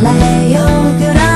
설레요. 그런